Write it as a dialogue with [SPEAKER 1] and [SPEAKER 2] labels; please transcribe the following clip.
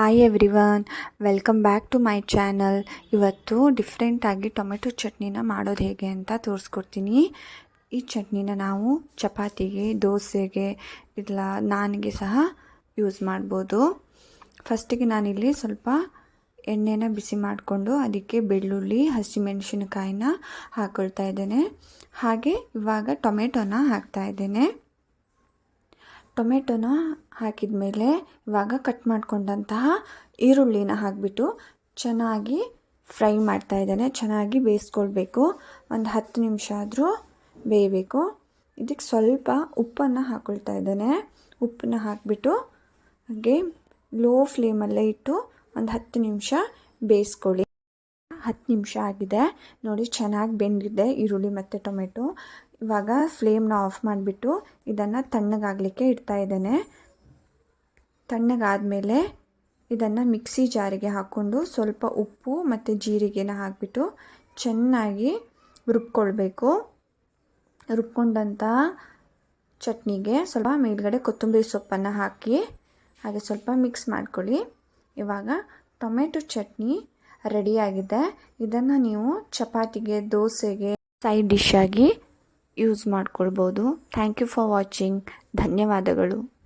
[SPEAKER 1] Hi everyone welcome back to my channel ಇವತ್ತು ಡಿಫ್ರೆಂಟಾಗಿ tomato ಚಟ್ನಿನ ಮಾಡೋದು ಹೇಗೆ ಅಂತ ತೋರಿಸ್ಕೊಡ್ತೀನಿ. ಈ ಚಟ್ನಿನ ನಾವು ಚಪಾತಿಗೆ, ದೋಸೆಗೆ ಇಲ್ಲ ನಾನಿಗೆ ಸಹ ಯೂಸ್ ಮಾಡ್ಬೋದು. ಫಸ್ಟಿಗೆ ನಾನಿಲ್ಲಿ ಸ್ವಲ್ಪ ಎಣ್ಣೆನ ಬಿಸಿ ಮಾಡಿಕೊಂಡು ಅದಕ್ಕೆ ಬೆಳ್ಳುಳ್ಳಿ, ಹಸಿಮೆಣಸಿನಕಾಯಿನ ಹಾಕ್ಕೊಳ್ತಾ ಇದ್ದೇನೆ. ಹಾಗೆ ಇವಾಗ ಟೊಮೆಟೊನ ಹಾಕ್ತಾ ಇದ್ದೇನೆ. ಟೊಮೆಟೊನ ಹಾಕಿದ ಮೇಲೆ ಇವಾಗ ಕಟ್ ಮಾಡಿಕೊಂಡಂತಹ ಈರುಳ್ಳಿನ ಹಾಕಿಬಿಟ್ಟು ಚೆನ್ನಾಗಿ ಫ್ರೈ ಮಾಡ್ತಾ ಇದ್ದಾನೆ. ಚೆನ್ನಾಗಿ ಬೇಯಿಸ್ಕೊಳ್ಬೇಕು. ಒಂದು ಹತ್ತು ನಿಮಿಷ ಆದರೂ ಬೇಯಬೇಕು. ಇದಕ್ಕೆ ಸ್ವಲ್ಪ ಉಪ್ಪನ್ನು ಹಾಕ್ಕೊಳ್ತಾ ಇದ್ದಾನೆ. ಉಪ್ಪನ್ನ ಹಾಕಿಬಿಟ್ಟು ಹಾಗೆ ಲೋ ಫ್ಲೇಮಲ್ಲೇ ಇಟ್ಟು ಒಂದು ಹತ್ತು ನಿಮಿಷ ಬೇಯಿಸ್ಕೊಳ್ಳಿ. ಹತ್ತು ನಿಮಿಷ ಆಗಿದೆ. ನೋಡಿ ಚೆನ್ನಾಗಿ ಬೆಂದಿದೆ ಈರುಳ್ಳಿ ಮತ್ತು ಟೊಮೆಟೊ. ಇವಾಗ ಫ್ಲೇಮ್ನ ಆಫ್ ಮಾಡಿಬಿಟ್ಟು ಇದನ್ನು ತಣ್ಣಗಾಗಲಿಕ್ಕೆ ಇಡ್ತಾ ಇದ್ದೇನೆ. ತಣ್ಣಗಾದಮೇಲೆ ಇದನ್ನು ಮಿಕ್ಸಿ ಜಾರಿಗೆ ಹಾಕ್ಕೊಂಡು ಸ್ವಲ್ಪ ಉಪ್ಪು ಮತ್ತು ಜೀರಿಗೆನ ಹಾಕಿಬಿಟ್ಟು ಚೆನ್ನಾಗಿ ರುಬ್ಕೊಳ್ಬೇಕು. ರುಬ್ಕೊಂಡಂಥ ಚಟ್ನಿಗೆ ಸ್ವಲ್ಪ ಮೇಲ್ಗಡೆ ಕೊತ್ತಂಬರಿ ಸೊಪ್ಪನ್ನು ಹಾಕಿ ಹಾಗೆ ಸ್ವಲ್ಪ ಮಿಕ್ಸ್ ಮಾಡ್ಕೊಳ್ಳಿ. ಇವಾಗ ಟೊಮೆಟೊ ಚಟ್ನಿ ರೆಡಿಯಾಗಿದೆ. ಇದನ್ನು ನೀವು ಚಪಾತಿಗೆ, ದೋಸೆಗೆ, ಸೈಡ್ ಡಿಶ್ ಆಗಿ ಯೂಸ್ ಮಾಡ್ಕೊಳ್ಬೋದು. ಥ್ಯಾಂಕ್ ಯು ಫಾರ್ ವಾಚಿಂಗ್ ಧನ್ಯವಾದಗಳು.